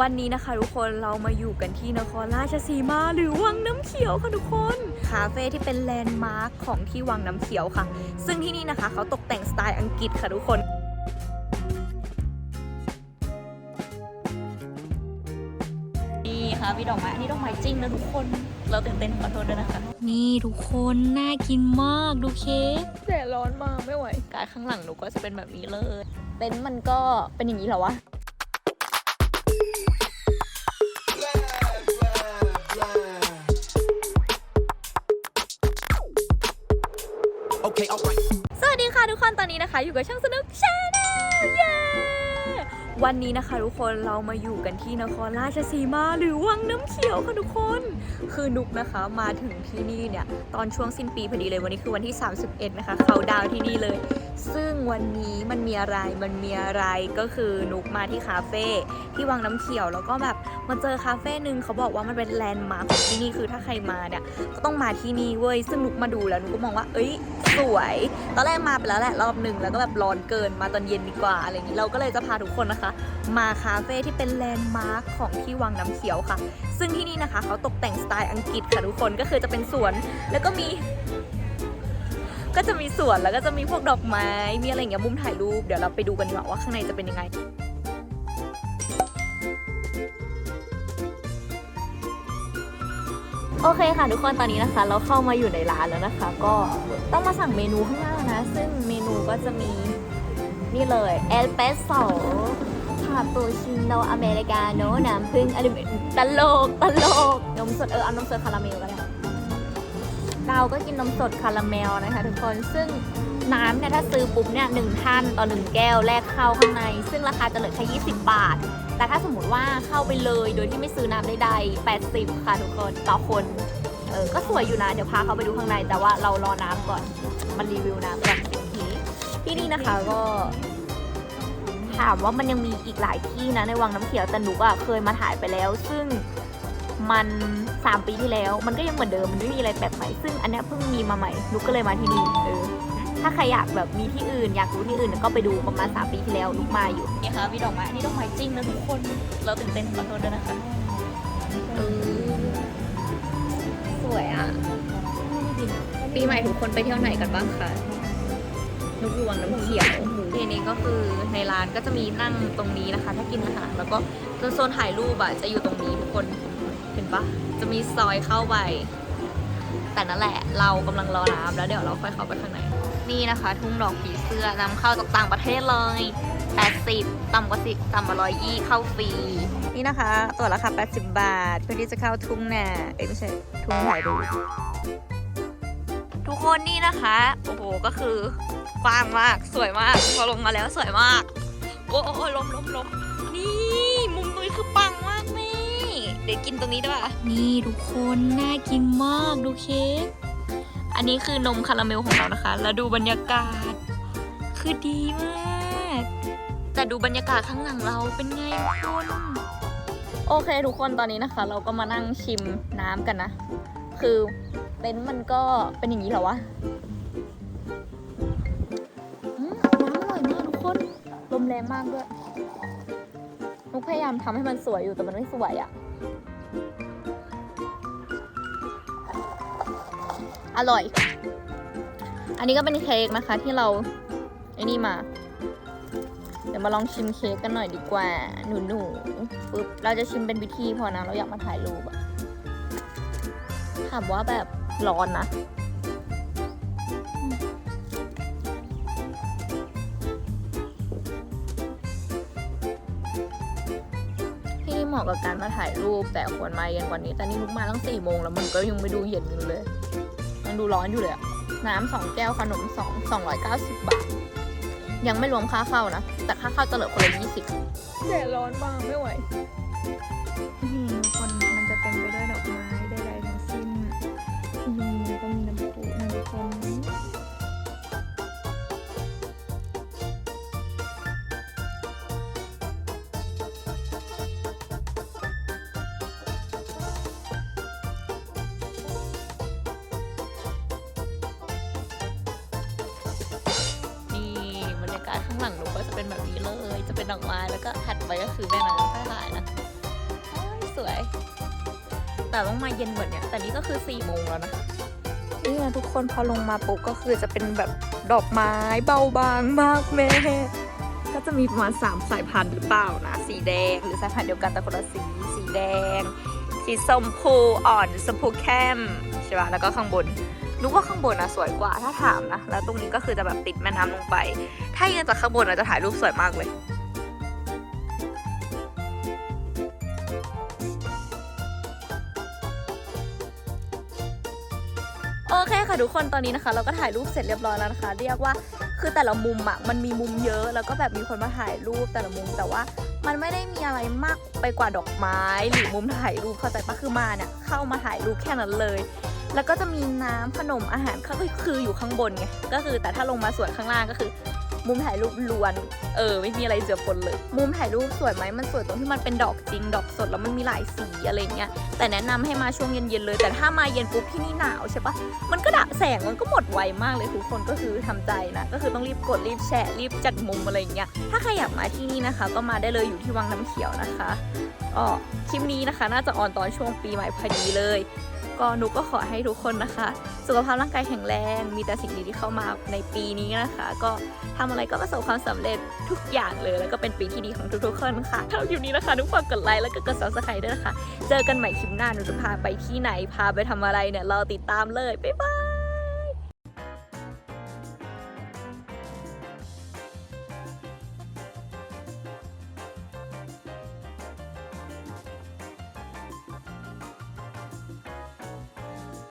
วันนี้นะคะทุกคนเรามาอยู่กันที่นครราชสีมาหรือวังน้ำเขียวค่ะทุกคนคาเฟ่ที่เป็นแลนด์มาร์คของที่วังน้ำเขียวค่ะ ซึ่งที่นี่นะคะเขาตกแต่งสไตล์อังกฤษค่ะทุกคนนี่ค่ะมีดอกไม้อันนี้ดอกไม้จริงนะทุกคน เราตื่นเต้นขอโทษด้วยนะคะ นี่ทุกคนน่ากินมากดูเค้กแดดร้อนมากไม่ไหวการข้างหลังหนูก็จะเป็นแบบนี้เลยเต็นท์มันก็เป็นอย่างนี้เหรอวะ Okay, alright. สวัสดีค่ะทุกคนตอนนี้นะคะ อยู่กับช่องสนุกชาแนลเย้ วันนี้นะคะทุกคนเรามาอยู่กันที่นครราชสีมาหรือวังน้ำเขียวค่ะทุกคน คือนุกนะคะมาถึงที่นี่เนี่ยตอนช่วงสิ้นปีพอดีเลยวันนี้คือวันที่ 31 นะคะเขาดาวที่นี่เลย ซึ่งวันนี้มันมีอะไรมันมีอะไรก็คือนุกมาที่คาเฟ่ที่วังน้ำเขียวแล้วก็แบบมาเจอคาเฟ่หนึ่งเขาบอกว่ามันเป็นแลนด์มาร์คของที่นี่คือถ้าใครมาเนี่ยก็ต้องมาที่นี่เว้ยซึ่งนุกมาดูแล้วนุกก็มองว่า เอ้ยสวย ตอนแรกมาไปแล้วแหละรอบหนึ่งแล้วก็แบบร้อนเกินมาตอนเย็นดีกว่าอะไรอย่างนี้เราก็เลยจะพาทุกคนนะคะมาคาเฟ่ที่เป็นแลนด์มาร์คของที่วังน้ำเขียวค่ะ ซึ่งที่นี่นะคะเขาตกแต่งสไตล์อังกฤษค่ะทุกคนก็คือจะเป็นสวน แล้วก็มี ก็จะมีสวนแล้วก็จะมีพวกดอกไม้ มีอะไรอย่างเงี้ยมุมถ่ายรูปเดี๋ยวเราไปดูกันดีกว่าว่าข้างในจะเป็นยังไงโอเคค่ะทุกคนตอนนี้นะคะ เราเข้ามาอยู่ในร้านแล้วนะคะ ก็ต้องมาสั่งเมนูข้างล่านะ ซึ่งเมนูก็จะมีนี่เลยเอสเปรสโซาปูชิโนอเมริกาโน่น้ำผึ้งอะไรตลกตลกนมสดเออเอานมสดคาราเมลก็ได้เราก็กินนมสดคาราเมลนะคะทุกคนซึ่งน้ำเนี่ยถ้าซื้อปุ๊บเนี่ยหนึ่งท่านต่อหนึ่งแก้วแลกเข้าข้างใน ซึ่งราคาจะเหลือแค่20 บาท แต่ถ้าสมมติว่าเข้าไปเลยโดยที่ไม่ซื้อน้ำใดๆ80 ค่ะทุกคนต่อคนเออก็สวยอยู่นะ เดี๋ยวพาเขาไปดูข้างใน แต่ว่าเรารอน้ำก่อน มันรีวิวน้ำก่อนทีที่นี่นะคะก็ ถามว่ามันยังมีอีกหลายที่นะในวังน้ำเขียวแต่หนูอะเคยมาถ่ายไปแล้ว ซึ่งมัน 3 ปีที่แล้ว มันก็ยังเหมือนเดิมมันไม่มีอะไรแปลกใหม่ซึ่งอันเนี้ยเพิ่งมีมาใหม่หนูก็เลยมาที่นี่เออถ้าใครอยากแบบมีที่อื่น อยากดูที่อื่นก็ไปดูประมาณ3ปีที่แล้วนุกมาอยู่นี่ค่ะมีดอกไม้อันนี้ดอกไม้จริงนะทุกคนเราตื่นเต้นขอโทษด้วยนะคะเออสวยอะปีใหม่ทุกคนไปเที่ยวไหนกันบ้างคะนุกอยู่วังน้ำเขียว ทีนี้ก็คือในร้านก็จะมีนั่งตรงนี้นะคะ ถ้ากินอาหารแล้วก็โซนถ่ายรูปอะจะอยู่ตรงนี้ทุกคนเห็นปะจะมีซอยเข้าไปแต่นั่นแหละเรากำลังรอน้ำแล้วเดี๋ยวเราค่อยเข้าไปข้างในนี่นะคะ ทุ่งดอกผีเสื้อนำเข้าจากต่างประเทศเลย80ต่ำกว่าสิต่ำกว่าร้อยยี่เข้าฟรีนี่นะคะตัวราคา80 บาท เพื่อที่จะเข้าทุ่งนาเอ้ยไม่ใช่ทุ่งถ่ายรูป ทุกคนนี่นะคะ โอ้โห ก็คือกว้างมาก สวยมาก พอลงมาแล้วสวยมาก โอ้โอ้ลมลมลมนี่ มุมตรงนี้คือปังมากแม่เดี๋ยวกินตรงนี้ได้วยนี่ทุกคน น่ากินมาก ดูเค้ก อันนี้คือนมคาราเมลของเรานะคะ แล้วดูบรรยากาศ คือดีมาก แต่ดูบรรยากาศข้างหลังเราเป็นไงทุกคนโอเคทุกคนตอนนี้นะคะ เราก็มานั่งชิมน้ำกันนะ คือ เต็นท์มันก็เป็นอย่างนี้เหรอวะอืมน้ำอร่อยมากทุกคน ลมแรงมากด้วยนุกพยายามทำให้มันสวยอยู่แต่มันไม่สวยอะ่ะ อร่อย อันนี้ก็เป็นเค้กนะคะที่เราไอ้นี่มา เดี๋ยวมาลองชิมเค้กกันหน่อยดีกว่า หนูหนูปึ๊บ เราจะชิมเป็นวิธีพอนะ เราอยากมาถ่ายรูปอะถามว่าแบบ ร้อนนะ ที่นี่เหมาะกับการมาถ่ายรูป แต่ควรมาเย็นกว่านี้ แต่นี่ลุกมาตั้งสี่โมงแล้วมันก็ยังไม่ดูเย็นอยู่เลยยังดูร้อนอยู่เลยอะน้ำสองแก้วขนมสองสองร้อยเก้าสิบบาท ยังไม่รวมค่าเข้านะ แต่ค่าเข้าจะเหลือคนละยี่สิบแดดร้อนมากไม่ไหวคนมันจะเต็มไปด้วยดอกไม้ กายข้างหลังหนูก็จะเป็นแบบนี้เลย จะเป็นดอกไม้แล้วก็หัดไปก็คือแม่น้ำท่าทรายนะสวย แต่ต้องมาเย็นกว่เนี้แต่นี่ก็คือ4ี่โมงแล้วนะนี่นะทุกคนพอลงมาปุ๊บก็คือจะเป็นแบบดอกไม้เบาบางมากแม่ก็จะมีประมาณ3สายพันธุ์หรือเปล่านะ สีแดงหรือสายพันธุ์เดียวกันแต่คนละสี สีแดง สีส้มพูอ่อนส้มพูเข้ม ใช่ปะแล้วก็ข้างบนนึกว่าข้างบนนะสวยกว่าถ้าถามนะ แล้วตรงนี้ก็คือจะแบบติดแม่น้ำลงไป ถ้ายืนจากข้างบนอาจะถ่ายรูปสวยมากเลยโอเคค่ะทุกคนตอนนี้นะคะ เราก็ถ่ายรูปเสร็จเรียบร้อยแล้วนะคะ เรียกว่าคือแต่ละมุมอะมันมีมุมเยอะ แล้วก็แบบมีคนมาถ่ายรูปแต่ละมุมแต่ว่ามันไม่ได้มีอะไรมากไปกว่าดอกไม้ หรือมุมถ่ายรูปเข้าใจปะคือมาเนี่ยเข้ามาถ่ายรูปแค่นั้นเลย แล้วก็จะมีน้ำขนมอาหารก็คืออยู่ข้างบนไงก็คือแต่ถ้าลงมาส่วนข้างล่างก็คือ มุมถ่ายรูปล้วนเออไม่มีอะไรเจือปนเลย มุมถ่ายรูปสวยไหมมันสวยตรงที่มันเป็นดอกจริง ดอกสดแล้วมันมีหลายสีอะไรเงี้ยแต่แนะนำให้มาช่วงเย็นๆเลย แต่ถ้ามาเย็นปุ๊บที่นี่หนาวใช่ปะมันก็ดะแสงมันก็หมดไวมากเลยทุกคนก็คือทำใจนะก็คือต้องรีบกดรีบแชร์รีบจัดมุมอะไรเงี้ยถ้าใครอยากมาที่นี่นะคะ ก็มาได้เลยอยู่ที่วังน้ำเขียวนะคะก็คลิปนี้นะคะ น่าจะออนตอนช่วงปีใหม่พอดีเลย ก็หนูก็ขอให้ทุกคนนะคะ สุขภาพร่างกายแข็งแรง มีแต่สิ่งดีๆเข้ามาในปีนี้นะคะ ก็ทำอะไรก็ประสบความสำเร็จทุกอย่างเลย แล้วก็เป็นปีที่ดีของทุกๆคนค่ะถ้าคลิปนี้นะคะทุกคนกดไลค์แล้วก็กดซับสไครต์ด้วยนะคะ เจอกันใหม่คลิปหน้าหนูจะพาไปที่ไหนพาไปทำอะไรเนี่ยเราติดตามเลยบ๊ายบาย